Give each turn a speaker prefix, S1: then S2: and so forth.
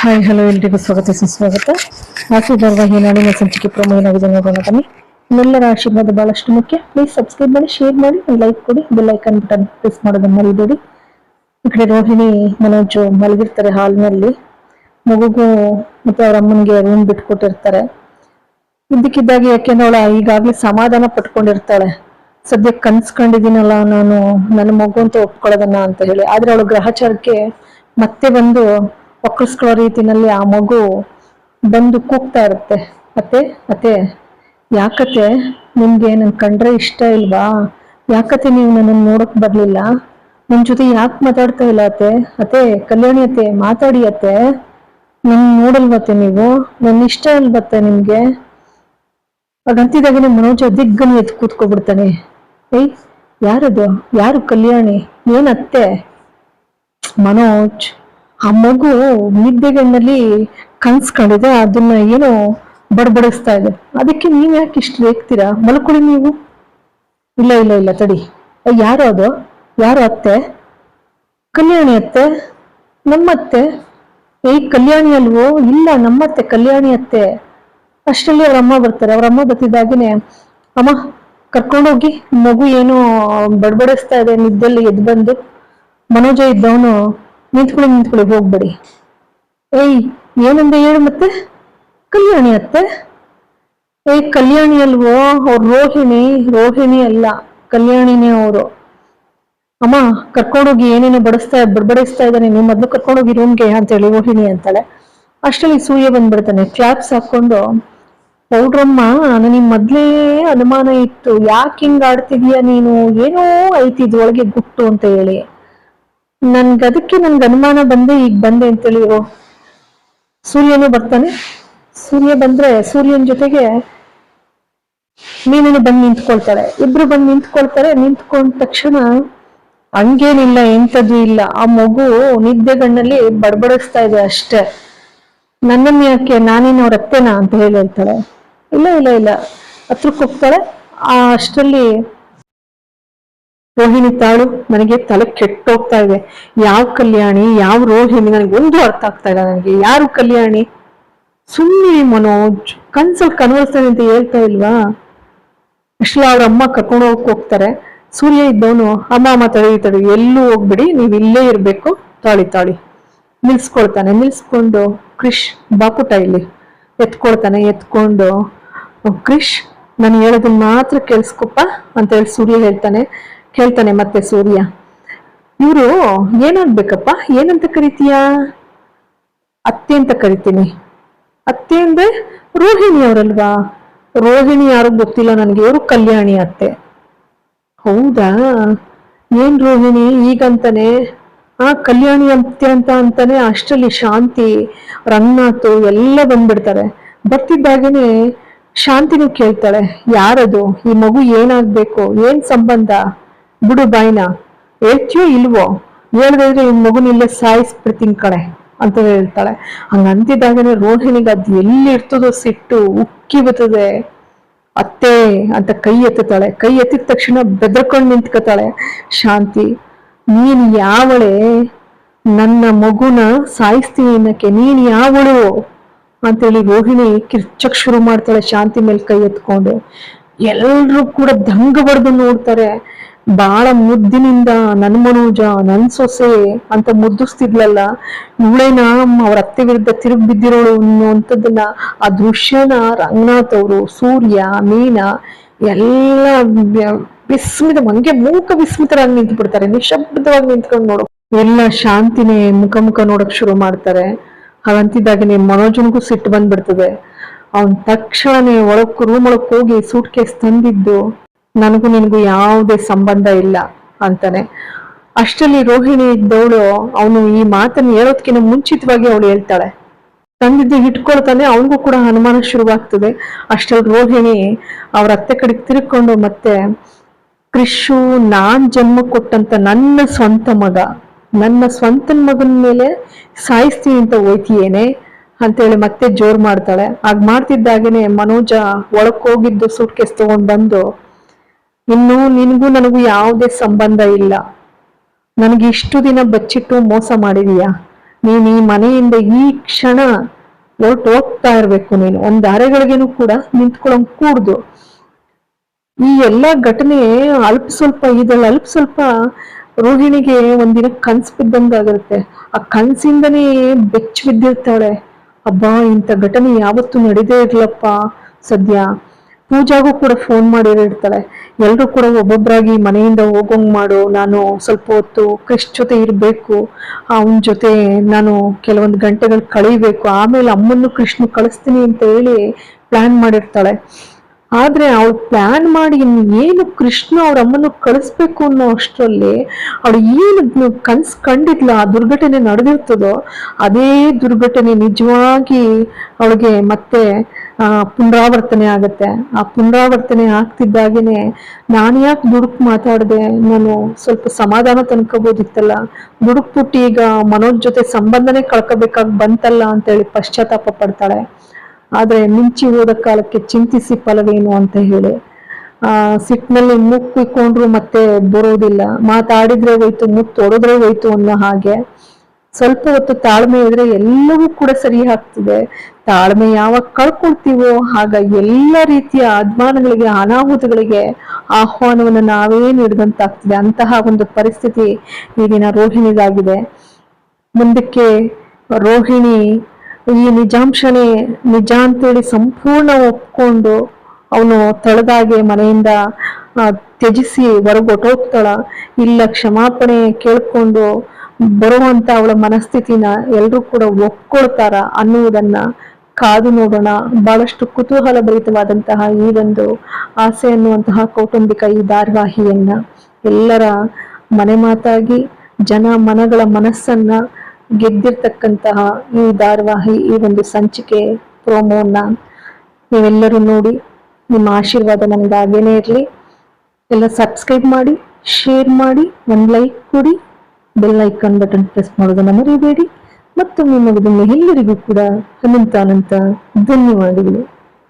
S1: Hi hello ಎಲ್ರಿಗೂ ಸ್ವಾಗತ ಸುಸ್ವಾಗತ ರಾಶಿ ಧಾರವಾಹಿ ನಾಡಿನ ಸಂಚಿಕೆ ಪ್ರಮೋ ಏನಾಗಿದೆ ನೋಡೋಣ ಬನ್ನಿ ಆಶೀರ್ವಾದ ಬಹಳಷ್ಟು ಮುಖ್ಯ ಪ್ಲೀಸ್ ಸಬ್ಸ್ಕ್ರೈಬ್ ಮಾಡಿ ಶೇರ್ ಮಾಡಿ ಒಂದು ಲೈಕ್ ಕೊಡಿ. ಬೆಲ್ ಐಕನ್ ಬಟನ್ ಪ್ರೆಸ್ ಮಾಡೋದನ್ನ ಮರಿಬೇಡಿ. ಈ ಕಡೆ ರೋಹಿಣಿ, ಮನೋಜ್ ಮಲಗಿರ್ತಾರೆ ಹಾಲ್ನಲ್ಲಿ ಮಗುಗೂ ಮತ್ತೆ ಅವ್ರ ಅಮ್ಮನಿಗೆ ರೂಮ್ ಬಿಟ್ಕೊಟ್ಟಿರ್ತಾರೆ. ಇದ್ದಕ್ಕಿದ್ದಾಗ ಯಾಕೆಂದ್ರೆ ಅವಳ ಈಗಾಗಲೇ ಸಮಾಧಾನ ಪಟ್ಕೊಂಡಿರ್ತಾಳೆ. ಸದ್ಯ ಕನ್ಸ್ಕೊಂಡಿದ್ದೀನಲ್ಲ ನಾನು, ನನ್ನ ಮಗು ಅಂತ ಒಪ್ಕೊಳ್ಳೋದನ್ನ ಅಂತ ಹೇಳಿ. ಆದ್ರೆ ಅವಳು ಗ್ರಹಚಾರಕ್ಕೆ ಮತ್ತೆ ಬಂದು ಒಕ್ಕರ್ಸ್ಕೊಳ್ಳೋ ರೀತಿನಲ್ಲಿ ಆ ಮಗು ಬಂದು ಕೂಗ್ತಾ ಇರುತ್ತೆ. ಅತ್ತೆ ಅತ್ತೆ ಯಾಕತ್ತೆ, ನಿಮ್ಗೆ ನನ್ ಕಂಡ್ರೆ ಇಷ್ಟ ಇಲ್ವಾ? ಯಾಕತ್ತೆ ನೀವು ನನ್ನನ್ನು ನೋಡಕ್ ಬರ್ಲಿಲ್ಲ? ನಿಮ್ ಜೊತೆ ಯಾಕೆ ಮಾತಾಡ್ತಾ ಇಲ್ಲ ಅತ್ತೆ? ಅತ್ತೆ, ಕಲ್ಯಾಣಿ ಅತ್ತೆ, ಮಾತಾಡಿ ಅತ್ತೆ. ನನ್ ನೋಡಲ್ವತ್ತೆ ನೀವು? ನನ್ನ ಇಷ್ಟ ಇಲ್ವತ್ತೆ ನಿಮ್ಗೆ? ಹಾಗಂತಿದಾಗನೆ ಮನೋಜ ದಿಗ್ಗನೆ ಎದ್ದು ಕೂತ್ಕೊಬಿಡ್ತಾನೆ. ಏಯ್, ಯಾರದು? ಯಾರು ಕಲ್ಯಾಣಿ? ಏನತ್ತೆ ಮನೋಜ್. ಆ ಮಗು ನಿದ್ದೆಗಣ್ಣಲ್ಲಿ ಕನ್ಸ್ಕೊಂಡಿದೆ ಅದನ್ನ ಏನೋ ಬಡಬಡಿಸ್ತಾ ಇದೆ. ಅದಕ್ಕೆ ನೀವ್ ಯಾಕೆ ಇಷ್ಟು ರೇಗ್ತೀರಾ? ಮಲ್ಕೊಳ್ಳಿ ನೀವು. ಇಲ್ಲ ಇಲ್ಲ ಇಲ್ಲ, ತಡಿ. ಯಾರು ಅದು? ಯಾರು ಅತ್ತೆ? ಕಲ್ಯಾಣಿ ಅತ್ತೆ? ನಮ್ಮತ್ತೆ? ಏ ಕಲ್ಯಾಣಿ ಅಲ್ವೋ? ಇಲ್ಲ, ನಮ್ಮತ್ತೆ, ಕಲ್ಯಾಣಿ ಅತ್ತೆ. ಅಷ್ಟರಲ್ಲಿ ಅವ್ರ ಅಮ್ಮ ಬರ್ತಾರೆ. ಅವ್ರ ಅಮ್ಮ ಬರ್ತಿದ್ದಾಗೇನೆ ಅಮ್ಮ ಕರ್ಕೊಂಡೋಗಿ ಮಗು ಏನೋ ಬಡಬಡಿಸ್ತಾ ಇದೆ, ನಿದ್ದೆಲ್ಲಿ ಎದ್ದು ಬಂದು. ಮನೋಜ ಇದ್ದವನು ನಿಂತ್ಕೊಳ್ಳಿ ನಿಂತ್ಕೊಳ್ಳಿ, ಹೋಗ್ಬೇಡಿ. ಏಯ್, ಏನಂದ ಹೇಳು ಮತ್ತೆ? ಕಲ್ಯಾಣಿ ಅತ್ತೆ? ಏಯ್, ಕಲ್ಯಾಣಿ ಅಲ್ವೋ? ಅವ್ರು ರೋಹಿಣಿ ರೋಹಿಣಿ ಅಲ್ಲ, ಕಲ್ಯಾಣಿನೇ ಅವರು. ಅಮ್ಮ, ಕರ್ಕೊಂಡೋಗಿ ಏನೇನೋ ಬಡಿಸ್ತಾ ಬಡಬಡಿಸ್ತಾ ಇದ್ದಾನೆ, ನೀವು ಮೊದ್ಲು ಕರ್ಕೊಂಡೋಗಿ ರೂಮ್ಗೆ ಅಂತ ಹೇಳಿ ರೋಹಿಣಿ ಅಂತಾಳೆ. ಅಷ್ಟರಲ್ಲಿ ಸೂರ್ಯ ಬಂದ್ಬಿಡ್ತಾನೆ. ಕ್ಲಾಪ್ಸ್ ಹಾಕೊಂಡು ಪೌಡ್ರಮ್ಮ ನನಗೆ ಮೊದ್ಲೇ ಅನುಮಾನ ಇತ್ತು. ಯಾಕೆ ಹಿಂಗ್ ಆಡ್ತಿದೀಯ ನೀನು? ಏನೋ ಐತಿ ಒಳಗೆ ಗುಟ್ಟು ಅಂತ ಹೇಳಿ. ನನ್ಗೆ ಅದಕ್ಕೆ ನನ್ಗೆ ಅನುಮಾನ ಬಂದೆ ಈಗ ಬಂದೆ ಅಂತೇಳಿ, ಓ, ಸೂರ್ಯನು ಬರ್ತಾನೆ. ಸೂರ್ಯ ಬಂದ್ರೆ ಸೂರ್ಯನ ಜೊತೆಗೆ ಮೀನನು ಬಂದು ನಿಂತ್ಕೊಳ್ತಾಳೆ ಇಬ್ರು ಬಂದು ನಿಂತ್ಕೊಳ್ತಾರೆ. ನಿಂತ್ಕೊಂಡ ತಕ್ಷಣ ಹಂಗೇನಿಲ್ಲ, ಎಂಥದ್ದು ಇಲ್ಲ. ಆ ಮಗು ನಿದ್ದೆಗಣ್ಣಲ್ಲಿ ಬಡಬಡಿಸ್ತಾ ಇದೆ ಅಷ್ಟೇ. ನನ್ನನ್ನು ಯಾಕೆ, ನಾನೇನು ಅವ್ರ ಅತ್ತೆನಾ ಅಂತ ಹೇಳಿ ಹೇಳ್ತಾಳೆ ಇಲ್ಲ ಇಲ್ಲ ಇಲ್ಲ. ಹತ್ರಕ್ಕೆ ಹೋಗ್ತಾಳೆ. ಆ ಅಷ್ಟರಲ್ಲಿ ರೋಹಿಣಿ ತಾಳು ನನಗೆ ತಲೆ ಕೆಟ್ಟೋಗ್ತಾ ಇದೆ. ಯಾವ ಕಲ್ಯಾಣಿ, ಯಾವ ರೋಹಿಣಿ, ನನಗೆ ಒಂದು ಅರ್ಥ ಆಗ್ತಾ ಇಲ್ಲ ನನಗೆ. ಯಾರು ಕಲ್ಯಾಣಿ? ಸುಮ್ಮನೆ ಮನೋಜ್, ಕನ್ಸಲ್ ಕನ್ವರ್ಸ್ತಾನೆ ಅಂತ ಹೇಳ್ತಾ ಇಲ್ವಾ? ಅಷ್ಟೇ ಅವ್ರ ಅಮ್ಮ ಕರ್ಕೊಂಡು ಹೋಗಕ್ ಹೋಗ್ತಾರೆ. ಸೂರ್ಯ ಇದ್ದವನು, ಅಮ್ಮ ಅಮ್ಮ, ತಡಿ ತಡಿ, ಎಲ್ಲೂ ಹೋಗ್ಬಿಡಿ, ನೀವು ಇಲ್ಲೇ ಇರ್ಬೇಕು. ತಾಳಿ ತಾಳಿ. ನಿಲ್ಸ್ಕೊಳ್ತಾನೆ. ನಿಲ್ಸ್ಕೊಂಡು ಕ್ರಿಶ್ ಬಾಪುಟ ಇಲ್ಲಿ ಎತ್ಕೊಳ್ತಾನೆ, ಎತ್ಕೊಂಡು ಕ್ರಿಶ್, ನಾನು ಹೇಳೋದನ್ನ ಮಾತ್ರ ಕೇಳಿಸ್ಕೊಪ್ಪ ಅಂತ ಹೇಳಿ ಸೂರ್ಯ ಹೇಳ್ತಾನೆ. ಕೇಳ್ತಾನೆ ಮತ್ತೆ ಸೂರ್ಯ. ಇವರು ಏನಾಗ್ಬೇಕಪ್ಪ? ಏನಂತ ಕರಿತೀಯ? ಅತ್ತೆ ಅಂತ ಕರಿತೀನಿ. ಅತ್ತೆ ಅಂದ್ರೆ ರೋಹಿಣಿ ಅವರಲ್ವಾ? ರೋಹಿಣಿ ಯಾರು ಗೊತ್ತಿಲ್ಲ ನನಗೆ. ಇವರು ಕಲ್ಯಾಣಿ ಅತ್ತೆ. ಹೌದಾ? ಏನ್ ರೋಹಿಣಿ? ಈಗಂತಾನೆ? ಆ, ಕಲ್ಯಾಣಿ ಅತ್ತೆ ಅಂತ ಅಂತಾನೆ ಅಷ್ಟರಲ್ಲಿ ಶಾಂತಿ, ರಂಗನಾಥು ಎಲ್ಲ ಬಂದ್ಬಿಡ್ತಾರೆ. ಬರ್ತಿದ್ದಾಗೇನೆ ಶಾಂತಿನೂ ಕೇಳ್ತಾಳೆ. ಯಾರದು? ಈ ಮಗು ಏನಾಗ್ಬೇಕು? ಏನ್ ಸಂಬಂಧ? ಬಿಡು ಬಾಯ್ನ ಹೇಳ್ತೀಯೋ ಇಲ್ವೋ? ಹೇಳ್ದಿದ್ರೆ ಇನ್ ಮಗುನ ಇಲ್ಲೇ ಸಾಯಿಸ್ಬಿಡ್ತೀನಿ ಕಡೆ ಅಂತ ಹೇಳ್ತಾಳೆ. ಹಂಗ ಅಂತಿದ್ದಾಗನೆ ರೋಹಿಣಿಗೆ ಅದು ಎಲ್ಲಿ ಇರ್ತದೋ ಸಿಟ್ಟು ಉಕ್ಕಿ ಬರ್ತದೆ. ಅತ್ತೆ ಅಂತ ಕೈ ಎತ್ತುತ್ತಾಳೆ. ಕೈ ಎತ್ತಿದ ತಕ್ಷಣ ಬೆದರ್ಕೊಂಡು ನಿಂತ್ಕೋತಾಳೆ. ಶಾಂತಿ, ನೀನ್ ಯಾವಳೆ? ನನ್ನ ಮಗುನ ಸಾಯಿಸ್ತೀನಿ ಅನ್ನಕ್ಕೆ ನೀನ್ ಯಾವಳು? ಅಂತೇಳಿ ರೋಹಿಣಿ ಕಿರ್ಚಕ್ ಶುರು ಮಾಡ್ತಾಳೆ ಶಾಂತಿ ಮೇಲೆ ಕೈ ಎತ್ಕೊಂಡು. ಎಲ್ರು ಕೂಡ ದಂಗ ಬಡ್ದು ನೋಡ್ತಾರೆ. ಬಾಳ ಮುದ್ದಿನಿಂದ ನನ್ ಮನೋಜ, ನನ್ ಸೊಸೆ ಅಂತ ಮುದ್ದಿಸ್ತಿದ್ಲಲ್ಲ ಇವಳೇನ ಅವ್ರ ಅತ್ತೆ ವಿರುದ್ಧ ತಿರುಗಿ ಬಿದ್ದಿರೋಳು ಅನ್ನುವಂಥದ್ದನ್ನ ಆ ದೃಶ್ಯನ ರಂಗನಾಥ್ ಅವರು, ಸೂರ್ಯ, ಮೀನಾ ಎಲ್ಲ ವಿಸ್ಮಿತ, ಹಂಗೆ ಮೂಕ ವಿಸ್ಮಿತರಾಗಿ ನಿಂತು ಬಿಡ್ತಾರೆ ನಿಶಬ್ದವಾಗಿ ನಿಂತ್ಕೊಂಡು ನೋಡು. ಎಲ್ಲ ಶಾಂತಿನೇ ಮುಖ ಮುಖ ನೋಡಕ್ ಶುರು ಮಾಡ್ತಾರೆ. ಹಾಗಂತಿದ್ದಾಗನೆ ಮನೋಜನ್ಗೂ ಸಿಟ್ಟು ಬಂದ್ಬಿಡ್ತದೆ. ಅವನ್ ತಕ್ಷಣನೇ ಒಳಕ್ ರೂಮ್ ಒಳಕ್ ಹೋಗಿ ಸೂಟ್ ಕೇಸ್ ತಂದಿದ್ದು. ನನಗೂ ನಿನಗೂ ಯಾವುದೇ ಸಂಬಂಧ ಇಲ್ಲ ಅಂತಾನೆ. ಅಷ್ಟರಲ್ಲಿ ರೋಹಿಣಿ ಇದ್ದವಳು, ಅವನು ಈ ಮಾತನ್ನು ಹೇಳೋದ್ಕಿಂತ ಮುಂಚಿತವಾಗಿ ಅವಳು ಹೇಳ್ತಾಳೆ. ತಂದಿದ್ದು ಇಟ್ಕೊಳ್ತಾನೆ, ಅವನಿಗೂ ಕೂಡ ಅನುಮಾನ ಶುರುವಾಗ್ತದೆ. ಅಷ್ಟರಲ್ಲಿ ರೋಹಿಣಿ ಅವ್ರ ಅತ್ತೆ ಕಡೆಗೆ ತಿರುಕೊಂಡು, ಮತ್ತೆ ಕೃಷು ನಾನ್ ಜನ್ಮ ಕೊಟ್ಟಂತ ನನ್ನ ಸ್ವಂತ ಮಗ, ನನ್ನ ಸ್ವಂತ ಮಗನ ಮೇಲೆ ಸಾಯಿಸ್ತೀನಿ ಅಂತ ಹೋಯ್ತಿಯೇನೆ? ಅಂತೇಳಿ ಮತ್ತೆ ಜೋರ್ ಮಾಡ್ತಾಳೆ. ಆಗ ಮಾಡ್ತಿದ್ದಾಗೇನೆ ಮನೋಜ ಒಳಕ್ ಹೋಗಿದ್ದು ಸೂಟ್ ಕೇಸ್ ತಗೊಂಡ್ ಬಂದು ಇನ್ನು ನಿನಗೂ ನನಗೂ ಯಾವುದೇ ಸಂಬಂಧ ಇಲ್ಲ. ನನಗೆ ಇಷ್ಟು ದಿನ ಬಚ್ಚಿಟ್ಟು ಮೋಸ ಮಾಡಿದೀಯಾ? ನೀನು ಈ ಮನೆಯಿಂದ ಈ ಕ್ಷಣ ಹೊರಟು ಹೋಗ್ತಾ ಇರ್ಬೇಕು ನೀನು. ಒಂದ್ ಅರೆಗಳಿಗೇನು ಕೂಡ ನಿಂತ್ಕೊಳಂಗ್ ಕೂಡ್ದು. ಈ ಎಲ್ಲಾ ಘಟನೆ ಅಲ್ಪ ಸ್ವಲ್ಪ, ಇದ್ರಲ್ಲಿ ಅಲ್ಪ ಸ್ವಲ್ಪ ರೋಹಿಣಿಗೆ ಒಂದಿನ ಕನ್ಸ್ ಬಿದ್ದಂಗಾಗಿರುತ್ತೆ ಆ ಕನ್ಸಿಂದನೇ ಬೆಚ್ಚ ಬಿದ್ದಿರ್ತಾಳೆ. ಅಬ್ಬಾ, ಇಂಥ ಘಟನೆ ಯಾವತ್ತೂ ನಡೆದೇ ಇರ್ಲಪ್ಪ ಸದ್ಯ. ಪೂಜಾಗೂ ಕೂಡ ಫೋನ್ ಮಾಡಿರ್ತಾಳೆ ಎಲ್ಲರೂ ಕೂಡ ಒಬ್ಬೊಬ್ಬರಾಗಿ ಮನೆಯಿಂದ ಹೋಗೋಂಗ್ ಮಾಡು, ನಾನು ಸ್ವಲ್ಪ ಹೊತ್ತು ಕೃಷ್ ಜೊತೆ ಇರಬೇಕು, ಅವನ ಜೊತೆ ನಾನು ಕೆಲವೊಂದು ಗಂಟೆಗಳು ಕಳೀಬೇಕು, ಆಮೇಲೆ ಅಮ್ಮನ್ನು ಕೃಷ್ಣ ಕಳಿಸ್ತೀನಿ ಅಂತ ಹೇಳಿ ಪ್ಲಾನ್ ಮಾಡಿರ್ತಾಳೆ. ಆದ್ರೆ ಅವಳು ಪ್ಲಾನ್ ಮಾಡಿ ಏನು ಕೃಷ್ಣ ಅವ್ರ ಅಮ್ಮನ ಕಳಿಸ್ಬೇಕು ಅನ್ನೋ ಅಷ್ಟರಲ್ಲಿ ಅವಳು ಏನು ಕನ್ಸ್ ಕಂಡಿದ್ಲ, ಆ ದುರ್ಘಟನೆ ನಡೆದಿರ್ತದೋ, ಅದೇ ದುರ್ಘಟನೆ ನಿಜವಾಗಿ ಅವಳಿಗೆ ಮತ್ತೆ ಪುನರಾವರ್ತನೆ ಆಗುತ್ತೆ. ಆ ಪುನರಾವರ್ತನೆ ಆಗ್ತಿದ್ದಾಗೇನೆ ನಾನು ಯಾಕೆ ದುಡುಕು ಮಾತಾಡಿದೆ? ನಾನು ಸ್ವಲ್ಪ ಸಮಾಧಾನ ತಂದ್ಕೋಬೋದಿತ್ತಲ್ಲ ದುಡುಕ್ಬಿಟ್ಟು ಈಗ ಮನೋಜ್ ಜೊತೆ ಸಂಬಂಧನೇ ಕಳ್ಕೋಬೇಕಾಗಿ ಬಂತಲ್ಲ ಅಂತೇಳಿ ಪಶ್ಚಾತ್ತಾಪ ಪಡ್ತಾಳೆ. ಆದರೆ ಮಿಂಚಿ ಹೋದ ಕಾಲಕ್ಕೆ ಚಿಂತಿಸಿ ಫಲವೇನು ಅಂತ ಹೇಳಿ. ಆ ಸಿಟ್ಟಿನಲ್ಲಿ ಮುಕ್ಕಿಕೊಂಡ್ರು ಮತ್ತೆ ಬರೋದಿಲ್ಲ. ಮಾತಾಡಿದ್ರೆ ಹೋಯ್ತು ಮುತ್ತು ಹೊಡೆದ್ರೆ ಹೋಯ್ತು ಅನ್ನೋ ಹಾಗೆ. ಸ್ವಲ್ಪ ಹೊತ್ತು ತಾಳ್ಮೆ ಇದ್ರೆ ಎಲ್ಲವೂ ಕೂಡ ಸರಿ ಆಗ್ತದೆ. ತಾಳ್ಮೆ ಯಾವಾಗ ಕಳ್ಕೊಳ್ತೀವೋ ಆಗ ಎಲ್ಲ ರೀತಿಯ ಅಧ್ಮಾನಗಳಿಗೆ ಅನಾಹುತಗಳಿಗೆ ಆಹ್ವಾನವನ್ನು ನಾವೇ ನೀಡಿದಂತಾಗ್ತದೆ. ಅಂತಹ ಒಂದು ಪರಿಸ್ಥಿತಿ ಈಗಿನ ರೋಹಿಣಿಗಾಗಿದೆ. ಮುಂದಕ್ಕೆ ರೋಹಿಣಿ ಈ ನಿಜಾಂಶನೆ ನಿಜ ಅಂತೇಳಿ ಸಂಪೂರ್ಣ ಒಪ್ಕೊಂಡು ಅವನು ತಳೆದಾಗೆ ಮನೆಯಿಂದ ತ್ಯಜಿಸಿ ಹೊರಗೊಟ್ಟೋಗ್ತಾಳ. ಇಲ್ಲ, ಕ್ಷಮಾಪಣೆ ಕೇಳ್ಕೊಂಡು ಬರುವಂತ ಅವಳ ಮನಸ್ಥಿತಿನ ಎಲ್ಲರೂ ಕೂಡ ಒಪ್ಕೊಳ್ತಾರ ಅನ್ನುವುದನ್ನ ಕಾದು ನೋಡೋಣ. ಬಹಳಷ್ಟು ಕುತೂಹಲ ಭರಿತವಾದಂತಹ ಈ ಒಂದು ಆಸೆ ಅನ್ನುವಂತಹ ಕೌಟುಂಬಿಕ ಈ ಧಾರಾವಾಹಿಯನ್ನ ಎಲ್ಲರ ಮನೆ ಮಾತಾಗಿ ಜನ ಮನಗಳ ಮನಸ್ಸನ್ನ ಗೆದ್ದಿರ್ತಕ್ಕಂತಹ ಈ ಧಾರಾವಾಹಿ, ಈ ಒಂದು ಸಂಚಿಕೆ ಪ್ರೋಮೋನ ನೀವೆಲ್ಲರೂ ನೋಡಿ, ನಿಮ್ಮ ಆಶೀರ್ವಾದ ನನಗೆ ಹಾಗೇನೇ ಇರಲಿ. ಎಲ್ಲ ಸಬ್ಸ್ಕ್ರೈಬ್ ಮಾಡಿ, ಶೇರ್ ಮಾಡಿ, ಒಂದು ಲೈಕ್ ಕೊಡಿ. ಬೆಲ್ ಐಕಾನ್ ಬಟನ್ ಪ್ರೆಸ್ ಮಾಡೋದನ್ನ ಮರೆಯಬೇಡಿ ಮತ್ತೊಮ್ಮೆ ಮಗದನ್ನು ಎಲ್ಲರಿಗೂ ಕೂಡ ಅನಂತ ಅನಂತ ಧನ್ಯವಾದಗಳು.